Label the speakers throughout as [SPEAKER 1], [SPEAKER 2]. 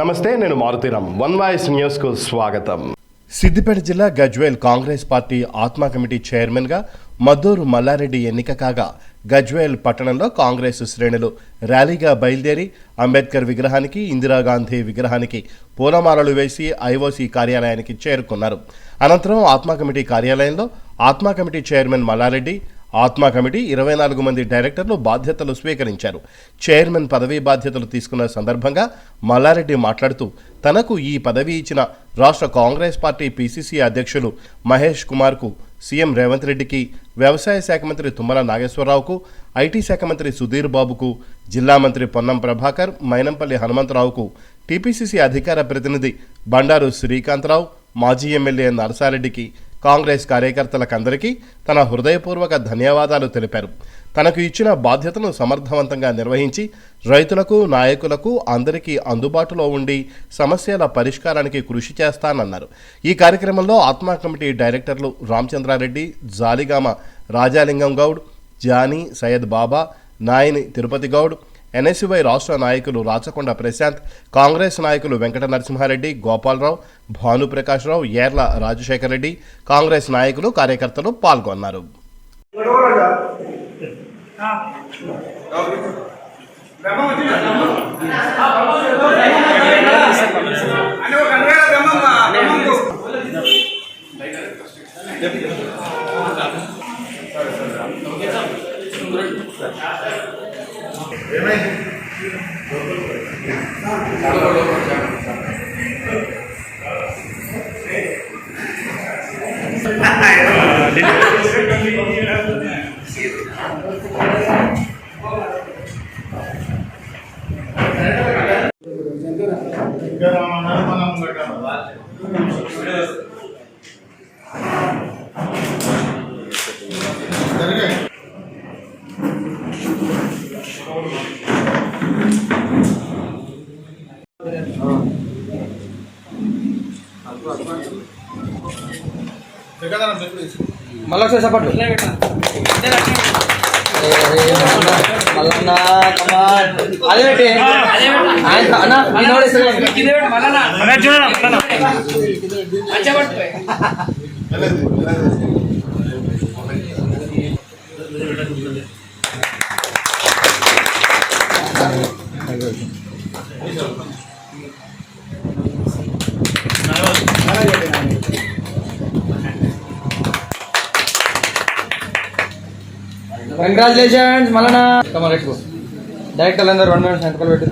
[SPEAKER 1] నమస్తే నేను Maruthi Ram one voice న్యూస్కు స్వాగతం.
[SPEAKER 2] సిద్దిపేట జిల్లా Gajwel Congress party ATMA committee చైర్మన్గా మద్దూరు మల్లారెడ్డి ఎన్నిక కాగా గజ్వేల్ పట్టణంలో కాంగ్రెస్ శ్రేణులు ర్యాలీగా బయలుదేరి అంబేద్కర్ విగ్రహానికి ఇందిరాగాంధీ విగ్రహానికి పూలమాలలు వేసి ఐఓసీ కార్యాలయానికి చేరుకున్నారు. అనంతరం ఆత్మా కమిటీ కార్యాలయంలో ఆత్మా కమిటీ చైర్మన్ మల్లారెడ్డి ఆత్మా కమిటీ ఇరవై నాలుగు మంది డైరెక్టర్లు బాధ్యతలు స్వీకరించారు. చైర్మన్ పదవీ బాధ్యతలు తీసుకున్న సందర్భంగా మల్లారెడ్డి మాట్లాడుతూ తనకు ఈ పదవి ఇచ్చిన రాష్ట్ర కాంగ్రెస్ పార్టీ పీసీసీ అధ్యక్షులు మహేష్ కుమార్కు సీఎం రేవంత్ రెడ్డికి వ్యవసాయ శాఖ మంత్రి తుమ్మల నాగేశ్వరరావుకు ఐటీ శాఖ మంత్రి సుధీర్ బాబుకు జిల్లా మంత్రి పొన్నం ప్రభాకర్ మైనంపల్లి హనుమంతరావుకు టీపీసీసీ అధికార ప్రతినిధి బండారు శ్రీకాంతరావు మాజీ ఎమ్మెల్యే నరసారెడ్డికి కాంగ్రెస్ కార్యకర్తలకందరికీ తన హృదయపూర్వక ధన్యవాదాలు తెలిపారు. తనకు ఇచ్చిన బాధ్యతను సమర్థవంతంగా నిర్వహించి రైతులకు నాయకులకు అందరికీ అందుబాటులో ఉండి సమస్యల పరిష్కారానికి కృషి చేస్తానన్నారు. ఈ కార్యక్రమంలో ఆత్మా కమిటీ డైరెక్టర్లు రామచంద్రారెడ్డి జాలిగామ రాజాలింగం గౌడ్ జానీ సయ్యద్ బాబా నాయని తిరుపతి గౌడ్ ఎన్ఎస్యువై రాష్ట్ర నాయకులు రాచకొండ ప్రశాంత్ కాంగ్రెస్ నాయకులు వెంకట నరసింహారెడ్డి గోపాలరావు భానుప్రకాశ్రావు ఏర్ల రాజశేఖర రెడ్డి కాంగ్రెస్ నాయకులు కార్యకర్తలు పాల్గొన్నారు.
[SPEAKER 3] మనం మనం మళ్ళీ ఒకసారి సపోర్ట్ మల్లన్న కమాన్ అదే పెట్టి. ఆయన అన్న కంగ్రాచులేషన్స్ రైట్ డైరెక్టర్ అందరు వన్ మినిట్ సంతకాలు పెట్టు.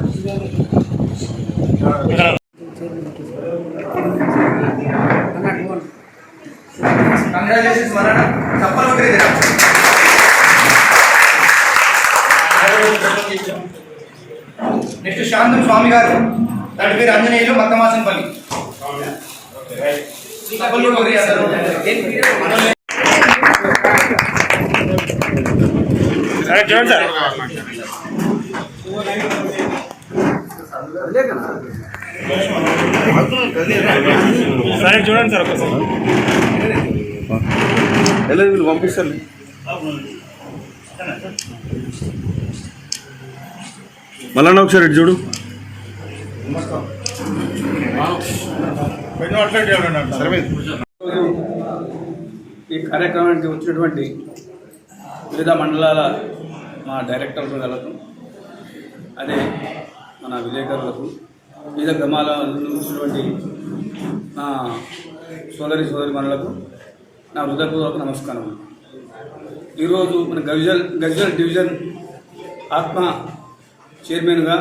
[SPEAKER 3] కంగ్రాచులేషన్స్ మల్లన్న చప్పలు
[SPEAKER 4] నెక్స్ట్ శాంతం స్వామి గారు దాని పేరు ఆంజనేయులు మక్కమాసనపల్లి అందరూ.
[SPEAKER 5] సరే చూడండి సార్ ఒకసారి.
[SPEAKER 6] వీళ్ళు పంపిస్తారు. మళ్ళా ఒకసారి ఇటు చూడు.
[SPEAKER 7] ఈ కార్యక్రమానికి వచ్చినటువంటి వివిధ మండలాల మా డైరెక్టర్లకు అదే మన విలేకరులకు వివిధ గ్రామాల నుంచినటువంటి నా సోదరి సోదరి మనులకు నా హృదయపూర్వక నమస్కారం. ఈరోజు మన గజల్ గజల్ డివిజన్ ఆత్మ చైర్మన్గా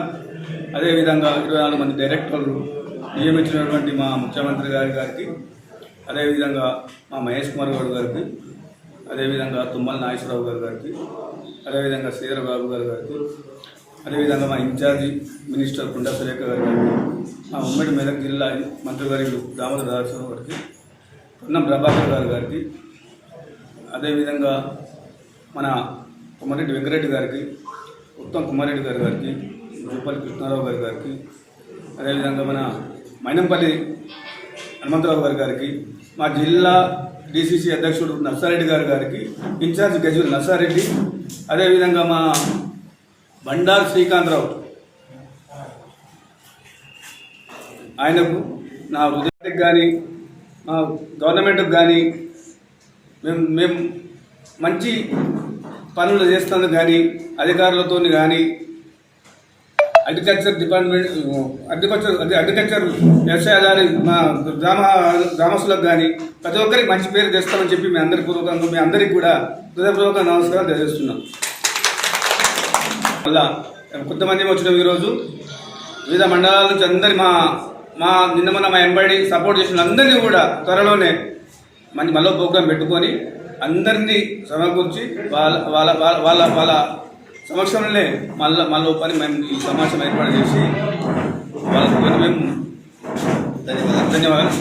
[SPEAKER 7] అదేవిధంగా ఇరవై నాలుగు మంది డైరెక్టర్లు నియమించినటువంటి మా ముఖ్యమంత్రి గారి గారికి అదేవిధంగా మా మహేష్ కుమార్ గౌడ్ గారికి అదేవిధంగా తుమ్మల నాగేశ్వరరావు గారి గారికి అదేవిధంగా శ్రీధర్ బాబు గారికి అదేవిధంగా మా ఇన్ఛార్జి మినిస్టర్ కుండా సురేఖ గారు గారికి మా ఉమ్మడి మెదక్ జిల్లా మంత్రి గారు దామోదర దాసరావు గారికి పొన్నం ప్రభాకర్ గారు గారికి అదేవిధంగా మన కుమారెడ్డి వెంకరెడ్డి గారికి ఉత్తమ్ కుమారెడ్డి గారి గారికి జూపల్లి కృష్ణారావు గారి గారికి అదేవిధంగా మన మైనంపల్లి హనుమంతరావు గారి గారికి మా జిల్లా డిసిసి అధ్యక్షుడు నర్సారెడ్డి గారి గారికి ఇన్ఛార్జ్ గజుల్ నర్సారెడ్డి అదేవిధంగా మా బండారు శ్రీకాంతరావు. ఆయనకు నా హృదయానికి కానీ మా గవర్నమెంట్కి కానీ మేము మేము మంచి పనులు చేస్తాను కానీ అధికారులతో కానీ అగ్రికల్చర్ డిపార్ట్మెంట్ అగ్రికల్చర్ అగ్రికల్చర్ వ్యవసాయదారి మా గ్రామ గ్రామస్తులకు కానీ ప్రతి ఒక్కరికి మంచి పేరు తెస్తామని చెప్పి మీ అందరి పూర్వకంగా మీ అందరికి కూడా హృదయపూర్వక నమస్కారం తెలియజేస్తున్నాం. మళ్ళా కొంతమంది వచ్చినాం ఈరోజు. వివిధ మండలాల నుంచి అందరి మా మా నిన్న మొన్న మా ఎంబడి సపోర్ట్ చేసిన అందరినీ కూడా త్వరలోనే మంచి మళ్ళీ ప్రోగ్రాం పెట్టుకొని అందరినీ సమకూర్చి వాళ్ళ వాళ్ళ వాళ్ళ వాళ్ళ వాళ్ళ సమక్షంలోనే మళ్ళీ మళ్ళీ పని మేము ఈ సమావేశం ఏర్పాటు చేసి వాళ్ళకి మేము ధన్యవాదాలు.